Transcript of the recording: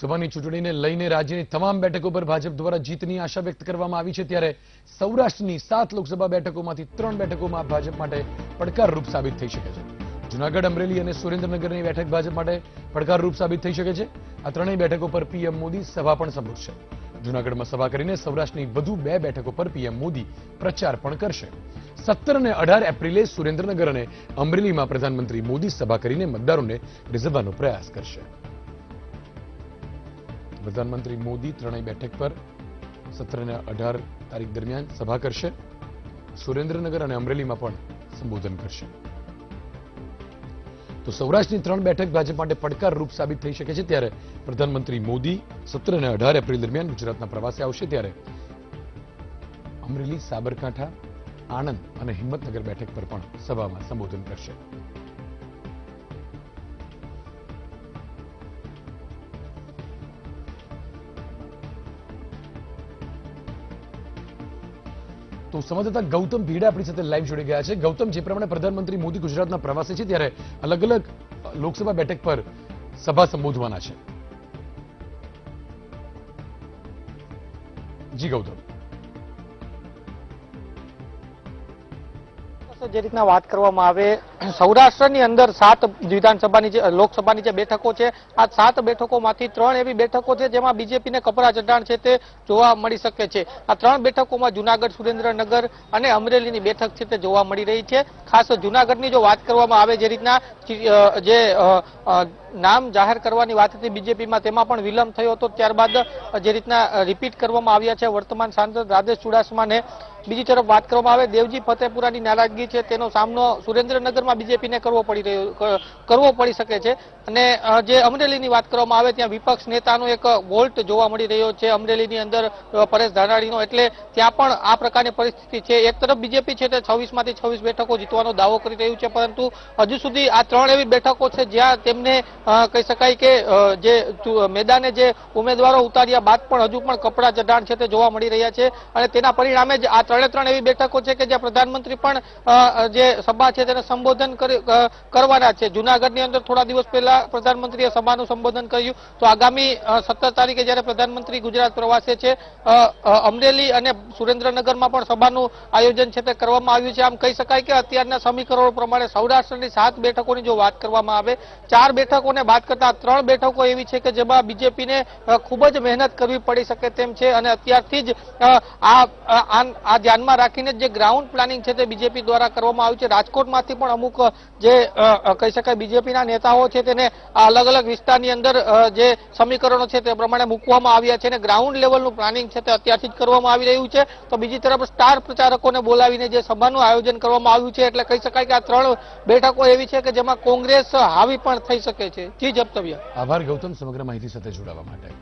લોકસભાની ચૂંટણીને લઈને રાજ્યની તમામ બેઠકો પર ભાજપ દ્વારા જીતની આશા વ્યક્ત કરવામાં આવી છે ત્યારે સૌરાષ્ટ્રની સાત લોકસભા બેઠકોમાંથી ત્રણ બેઠકોમાં ભાજપ માટે પડકારરૂપ સાબિત થઈ શકે છે. જુનાગઢ, અમરેલી અને સુરેન્દ્રનગરની બેઠક ભાજપ માટે પડકારરૂપ સાબિત થઈ શકે છે. આ ત્રણેય બેઠકો પર પીએમ મોદી સભા પણ સંબોધશે. જુનાગઢમાં સભા કરીને સૌરાષ્ટ્રની વધુ બે બેઠકો પર પીએમ મોદી પ્રચાર પણ કરશે. સત્તર અને અઢાર એપ્રિલે સુરેન્દ્રનગર અને અમરેલીમાં પ્રધાનમંત્રી મોદી સભા કરીને મતદારોને રીઝવવાનો પ્રયાસ કરશે. પ્રધાનમંત્રી મોદી ત્રણેય બેઠક પર સત્રના અઢાર તારીખ દરમિયાન સભા કરશે. સુરેન્દ્રનગર અને અમરેલીમાં પણ સંબોધન કરશે. તો સૌરાષ્ટ્રની ત્રણ બેઠક ભાજપ માટે પડકારરૂપ સાબિત થઈ શકે છે ત્યારે પ્રધાનમંત્રી મોદી સત્તર અને અઢાર એપ્રિલ દરમિયાન ગુજરાતના પ્રવાસે આવશે ત્યારે અમરેલી, સાબરકાંઠા, આણંદ અને હિંમતનગર બેઠક પર પણ સભામાં સંબોધન કરશે. તો સંવાદદાતા ગૌતમ ભીડે આપણી સાથે લાઈવ જોડી ગયા છે. ગૌતમ, જે પ્રમાણે પ્રધાનમંત્રી મોદી ગુજરાતના પ્રવાસે છે, ત્યારે અલગ અલગ લોકસભા બેઠક પર સભા સંબોધવાના છે. જી ગૌતમ. જે રીતના વાત કરવામાં આવે સૌરાષ્ટ્રની અંદર સાત વિધાનસભાની જે, લોકસભાની જે બેઠકો છે, આ સાત બેઠકોમાંથી ત્રણ એવી બેઠકો છે જેમાં બીજેપીને કપરા ચઢાણ છે તે જોવા મળી શકે છે. આ ત્રણ બેઠકોમાં જુનાગઢ, સુરેન્દ્રનગર અને અમરેલીની બેઠક છે તે જોવા મળી રહી છે. ખાસ જુનાગઢની જો વાત કરવામાં આવે જે રીતના જે નામ જાહેર કરવાની વાત હતી બીજેપીમાં, તેમાં પણ વિલંબ થયો હતો. ત્યારબાદ જે રીતના રિપીટ કરવામાં આવ્યા છે, વર્તમાન સાંસદ રાજેશ ચુડાસમાને. બીજી તરફ વાત કરવામાં આવે, દેવજી ફતેપુરાની નારાજગી છે, તેનો સામનો સુરેન્દ્રનગરમાં બીજેપીને કરવો પડી રહ્યો કરવો પડી શકે છે. અને જે અમરેલીની વાત કરવામાં આવે, ત્યાં વિપક્ષ નેતાનો એક વોલ્ટ જોવા મળી રહ્યો છે અમરેલીની અંદર પરેશ ધાનાણીનો. એટલે ત્યાં પણ આ પ્રકારની પરિસ્થિતિ છે. એક તરફ બીજેપી છે તે છવ્વીસમાંથી છવ્વીસ બેઠકો જીતવાનો દાવો કરી રહ્યું છે, પરંતુ હજુ સુધી આ ત્રણ એવી બેઠકો છે જ્યાં તેમને કહી શકાય કે જે મેદાને જે ઉમેદવારો ઉતાર્યા બાદ પણ હજુ પણ કપડા ચઢાણ છે તે જોવા મળી રહ્યા છે. અને તેના પરિણામે જ આ ત્રણે ત્રણ એવી બેઠકો છે કે જ્યાં પ્રધાનમંત્રી પણ જે સભા છે તેને સંબોધન કરવાના છે. જુનાગઢની અંદર થોડા દિવસ પહેલા પ્રધાનમંત્રીએ સભાનું સંબોધન કર્યું. તો આગામી સત્તર તારીખે જ્યારે પ્રધાનમંત્રી ગુજરાત પ્રવાસે છે અમરેલી અને સુરેન્દ્રનગરમાં પણ સભાનું આયોજન છે તે કરવામાં આવ્યું છે. આમ કહી શકાય કે અત્યારના સમીકરણો પ્રમાણે સૌરાષ્ટ્રની સાત બેઠકોની જો વાત કરવામાં આવે, ચાર બેઠકોને બાદ કરતા ત્રણ બેઠકો એવી છે કે જેમાં બીજેપીને ખૂબ જ મહેનત કરવી પડી શકે તેમ છે. અને અત્યારથી જ આ ધ્યાનમાં રાખીને જે ગ્રાઉન્ડ પ્લાનિંગ છે તે બીજેપી દ્વારા કરવામાં આવ્યું છે. રાજકોટમાંથી પણ અમુક જે અ, અ, કહી શકાય બીજેપીના નેતાઓ છે તેને અલગ અલગ વિસ્તારની અંદર જે સમીકરણો છે તે પ્રમાણે મૂકવામાં આવ્યા છે અને ગ્રાઉન્ડ લેવલનું પ્લાનિંગ છે તે અત્યારથી જ કરવામાં આવી રહ્યું છે. તો બીજી તરફ સ્ટાર પ્રચારકોને બોલાવીને જે સભાનું આયોજન કરવામાં આવ્યું છે એટલે કહી શકાય કે આ ત્રણ બેઠકો એવી છે કે જેમાં કોંગ્રેસ હાવી પણ થઈ શકે છે. જી જપ્તવ્ય. આભાર ગૌતમ સમગ્ર માહિતી સાથે જોડાવા માટે.